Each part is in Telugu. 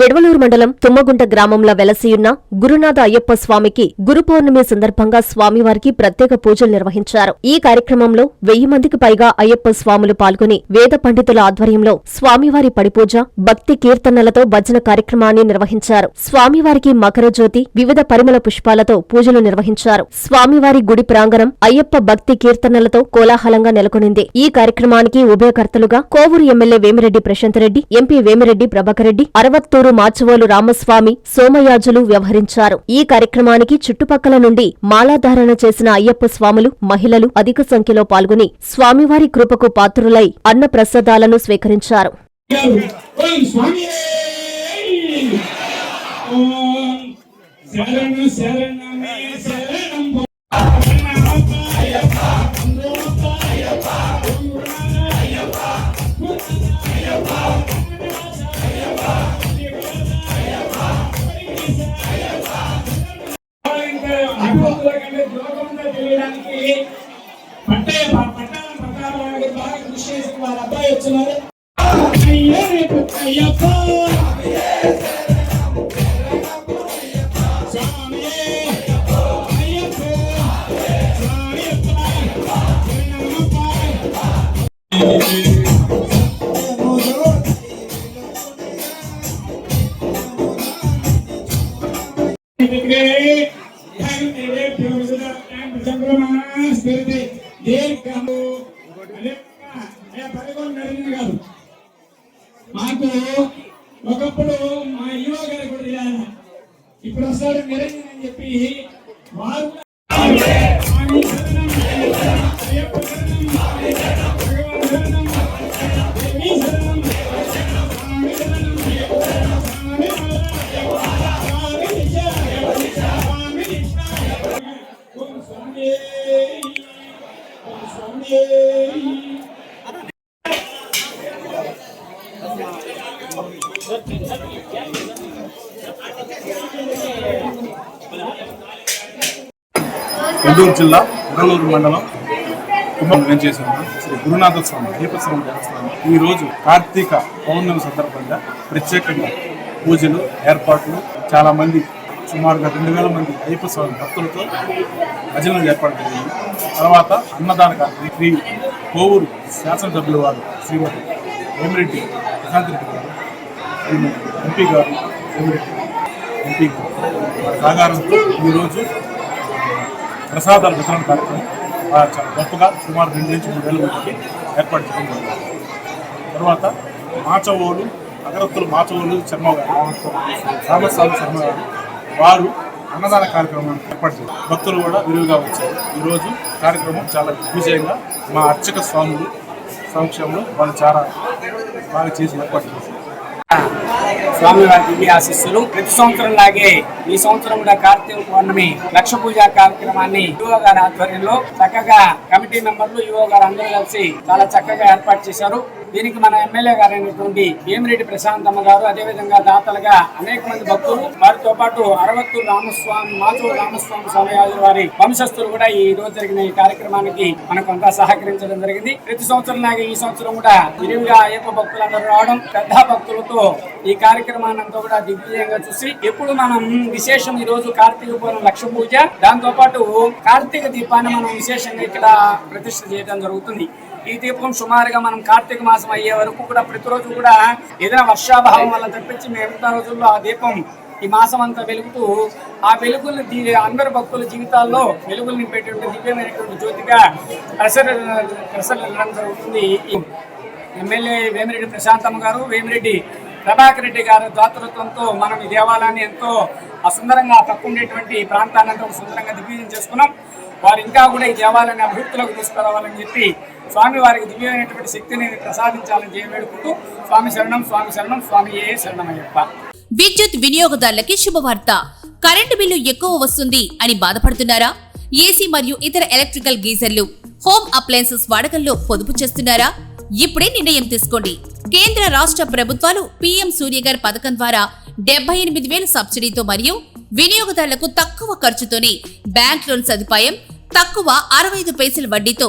వెడవలూరు మండలం తుమ్మగుంట గ్రామంలో వెలసియున్న గురునాథ అయ్యప్ప స్వామికి గురు పౌర్ణమి సందర్భంగా స్వామివారికి ప్రత్యేక పూజలు నిర్వహించారు. ఈ కార్యక్రమంలో వెయ్యి మందికి పైగా అయ్యప్ప స్వాములు పాల్గొని వేద పండితుల ఆధ్వర్యంలో స్వామివారి పడిపూజ భక్తి కీర్తనలతో భజన కార్యక్రమాన్ని నిర్వహించారు. స్వామివారికి మకర జ్యోతి వివిధ పరిమళ పుష్పాలతో పూజలు నిర్వహించారు. స్వామివారి గుడి ప్రాంగణం అయ్యప్ప భక్తి కీర్తనలతో కోలాహలంగా నెలకొనింది. ఈ కార్యక్రమానికి ఉభయకర్తలుగా కోవూరు ఎమ్మెల్యే వేమిరెడ్డి ప్రశాంత్ రెడ్డి ఎంపీ వేమిరెడ్డి ప్రభాకర్ రెడ్డి అరవత్తూరు మాచువోలు రామస్వామి సోమయాజులు వ్యవహరించారు. ఈ కార్యక్రమానికి చుట్టుపక్కల నుండి మాలాధారణ చేసిన అయ్యప్ప స్వాములు మహిళలు అధిక సంఖ్యలో పాల్గొని స్వామివారి కృపకు పాత్రులై అన్న ప్రసాదాలను స్వీకరించారు. ఓం స్వామి! ఓం కృషి చేసిన వారి అబ్బాయి వచ్చినారు అయ్యప్ప అయ్యప్ప స్వామియే అయ్యప్ప స్వామియప్ప శరణమప్ప మాకు ఒకప్పుడు మా యువ గారు కూడా తెలియాలి ఇప్పుడు వస్తాడు నిరంజన్ అని చెప్పి వారు గుంటూరు జిల్లా ఉడలూరు మండలం కుటుంబం చేసిన శ్రీ గురునాథ స్వామి అయ్యప్ప దేవస్థానం. ఈ రోజు కార్తీక పౌర్ణమి సందర్భంగా ప్రత్యేకంగా పూజలు ఏర్పాట్లు చాలా మంది సుమారుగా రెండు వేల మంది అయ్యప్ప స్వామి భక్తులతో భజనలు ఏర్పాటు జరిగింది. తర్వాత అన్నదాన కార్యక్రమం శ్రీ కోవూరు శాసనసభ్యుల వారు శ్రీమతి వేమిరెడ్డి ప్రశాంత్ గారు ఎంపీ గారు ఎంపీ సహకారంతో ఈరోజు ప్రసాదాల వితరణ కార్యక్రమం చాలా గొప్పగా సుమారు రెండు నుంచి మూడు వేల మందికి ఏర్పాటు చేయడం తర్వాత మాచవోలు అగరత్తులు మాచవోలు శర్మ గారు రామస్వామి శర్మ గారు వారు అన్నదాన కార్యక్రమాన్ని ఏర్పాటు చేశారు భక్తులు కూడా విరివిగా వచ్చారు ఈరోజు కార్యక్రమం చాలా విజయంగా మా అర్చక స్వాములు సమక్షంలో వాళ్ళు చాలా బాగా చేసి స్వామివారికి చేశారు ఆశిస్సులు. ప్రతి సంవత్సరం లాగే ఈ సంవత్సరం కూడా కార్తీక పౌర్ణమి లక్ష పూజ కార్యక్రమాన్ని యువ గారి ఆధ్వర్యంలో చక్కగా కమిటీ మెంబర్లు యువ గారు అందరూ కలిసి చాలా చక్కగా ఏర్పాటు చేశారు. దీనికి మన ఎమ్మెల్యే గారైనటువంటి వేమిరెడ్డి ప్రశాంతమ్మ గారు అదేవిధంగా దాతలుగా అనేక మంది భక్తులు వారితో పాటు అరవత్తు రామస్వామి మాచూరు రామస్వామి స్వామి వారి వంశస్థులు కూడా ఈ రోజు జరిగిన ఈ కార్యక్రమానికి మనకు అంతా సహకరించడం జరిగింది. ప్రతి సంవత్సరం లాగా ఈ సంవత్సరం కూడా విరివిగా అయ్యప్ప భక్తులందరూ రావడం పెద్ద భక్తులతో ఈ కార్యక్రమాన్ని అంతా కూడా దిగ్విజయంగా చూసి ఎప్పుడు మనం విశేషం ఈ రోజు కార్తీక పూర్ణం లక్ష పూజ దాంతో పాటు కార్తీక దీపాన్ని మనం విశేషంగా ఇక్కడ ప్రతిష్ట చేయడం జరుగుతుంది. ఈ దీపం సుమారుగా మనం కార్తీక మాసం అయ్యే వరకు కూడా ప్రతిరోజు కూడా ఏదైనా వర్షాభావం వల్ల తప్పించి మిగతా రోజుల్లో ఆ దీపం ఈ మాసం అంతా వెలుగుతూ ఆ వెలుగులు అందరి భక్తుల జీవితాల్లో వెలుగులు నింపేటువంటి దివ్యమైనటువంటి జ్యోతిగా ప్రసర ప్రసరించడం జరుగుతుంది. ఎమ్మెల్యే వేమిరెడ్డి ప్రశాంతమ్మ గారు వేమిరెడ్డి ప్రభాకర్ రెడ్డి గారి దాతృత్వంతో మనం ఈ దేవాలయాన్ని ఎంతో అసుందరంగా పక్క ఉండేటువంటి ప్రాంతాన్ని అంతా సుందరంగా దిగ్విజయం చేసుకున్నాం. వారు ఇంకా కూడా ఈ దేవాలయాన్ని అభివృద్ధిలోకి తీసుకురావాలని చెప్పి స్వామి వారికి దివ్యమైనటువంటి శక్తిని ప్రసాదించాలని చెప్పి స్వామి శరణం స్వామి శరణం స్వామి ఏ శరణమయ్యప్ప. విద్యుత్ వినియోగదారులకి శుభవార్త. కరెంటు బిల్లు ఎక్కువ వస్తుంది అని బాధపడుతున్నారా? ఏసీ మరియు ఇతర ఎలక్ట్రికల్ గీజర్లు హోమ్ అప్లయన్సెస్ వాడకంలో పొదుపు చేస్తున్నారా? ఇప్పుడే నిర్ణయం తీసుకోండి. కేంద్ర రాష్ట్ర ప్రభుత్వాలు పీఎం సూర్యగర్ పథకం ద్వారా డెబ్బై ఎనిమిది వేల సబ్సిడీతో మరియు వినియోగదారులకు తక్కువ ఖర్చుతోనే బ్యాంక్ లోన్ సదుపాయం తక్కువ అరవై ఐదు పైసల వడ్డీతో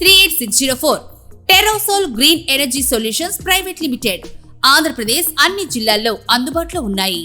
three eight six zero four. Terosol green energy solutions private limited Andhra Pradesh అన్ని జిల్లాల్లో అందుబాటులో ఉన్నాయి.